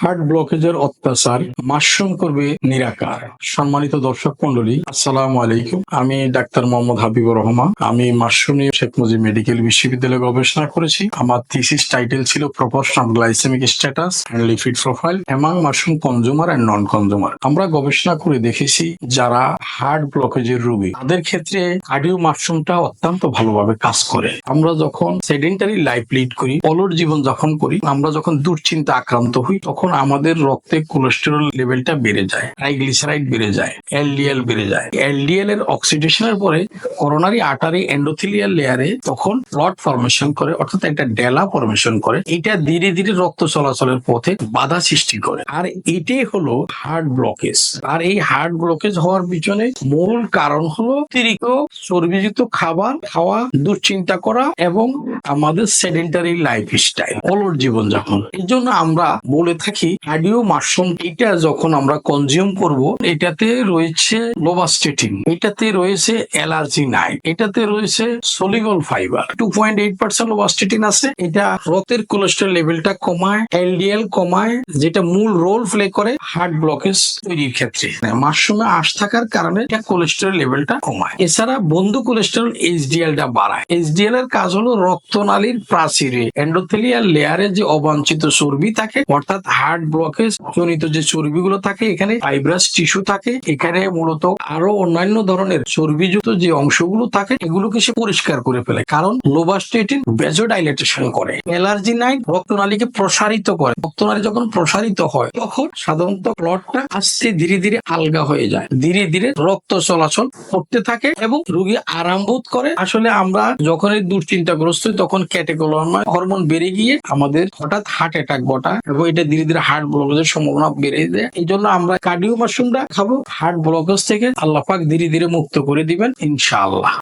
Heart ব্লকেজের অত্যাচার mushroom করবে নিরাকার। সম্মানিত দর্শক মন্ডলী আসসালামু আলাইকুম। আমি ডাক্তার মোহাম্মদ হাবিবুর রহমান। আমি মাশরুম শেখ মুজিব মেডিকেল বিশ্ববিদ্যালয়ে গবেষণা করেছি। আমার থিসিস টাইটেল ছিল proportion of glycemic status and lipid profile among mushroom consumer and non consumer. আমরা গবেষণা করে দেখেছি যারা হার্ট ব্লকেজের রোগী, তাদের ক্ষেত্রে কার্ডিও মাশরুমটা অত্যন্ত ভালোভাবে কাজ করে। আমরা যখন সেডেন্টারি লাইফ লিড করি অলর জীবন যাপন করি, আমরা যখন দুশ্চিন্তা আক্রান্ত হই, তখন আমাদের রক্তে কোলেস্টেরল লেভেলটা বেড়ে যায় ট্রাইগ্লিসারাইড বেড়ে যায় এলডিএল বেড়ে যায়। এলডিএল এর অক্সিডেশনের পরে করোনারি আটারি এন্ডোথিলিয়াল লেয়ারে তখন ব্লড ফরমেশন করে, অর্থাৎ একটা ডেলা ফরমেশন করে, এটা ধীরে ধীরে রক্ত চলাচলের পথে বাধা সৃষ্টি করে। আর এটাই হলো হার্ট ব্লকেজ আর এই হার্ট ব্লকেজ হওয়ার পিছনে মূল কারণ হলো অতিরিক্ত চর্বিযুক্ত খাবার খাওয়া, দুশ্চিন্তা করা এবং আমাদের সেডেন্টারি লাইফ স্টাইল অলর জীবনযাপন। এই জন্য আমরা বলে থাকি কার্ডিও মাশরুম এটা যখন আমরা কনজিউম করব, এটাতে রয়েছে লোবাস্টেটিন এটাতে রয়েছে অ্যালার্জি নাই, এটাতে রয়েছে soluble fibre two point eight percent lovastatin আছে, এটা রক্তের কোলেস্ট্রল লেভেলটা কমায় এলডিএল কমায়, যেটা মূল রোল প্লে করে হার্ট ব্লকেজ তৈরির ক্ষেত্রে। মাশরুমে আশ থাকার কারণে এটা কোলেস্ট্রল লেভেলটা কমায়। এছাড়া বন্ধু কোলেস্ট্রল এইচডিএলটা বাড়ায়। এইচডিএল এর কাজ হলো রক্তনালীর প্রাচীরে এন্ডোথেলিয়াল লেয়ারে যে অবাঞ্ছিত চর্বি থাকে, অর্থাৎ হার্ট ব্লকেজ জনিত যে চর্বিগুলো থাকে, এখানে ফাইব্রাস টিস্যু থাকে, এখানে মূলত আরও অন্যান্য ধরনের চর্বিযুক্ত যে অংশগুলো থাকে, এগুলোকে সে পরিষ্কার করে ফেলে। কারণ লোবাস্টেটিন ভেজোডাইলেটেশন করে। অ্যালার্জি নাইন রক্তনালীকে প্রসারিত করে। রক্তনালী যখন প্রসারিত হয়, তখন সাধারণত ব্লডটা আস্তে ধীরে ধীরে আলগা হয়ে যায়। ধীরে ধীরে রক্ত চলাচল করতে থাকে এবং রোগী আরাম বোধ করে। আসলে আমরা যখন এই দুশ্চিন্তাগ্রস্ত তখন ক্যাটেকোলমা হরমোন বেড়ে গিয়ে আমাদের হঠাৎ হার্ট অ্যাটাক ঘটায় এবং এটা ধীরে ধীরে হার্ট ব্লকেজের সম্ভাবনা বেড়ে যায়। এই জন্য আমরা কার্ডিও মাশরুমটা খাব। হার্ট ব্লকেজ থেকে আল্লাহ পাক ধীরে ধীরে মুক্ত করে দিবেন, ইনশাআল্লাহ।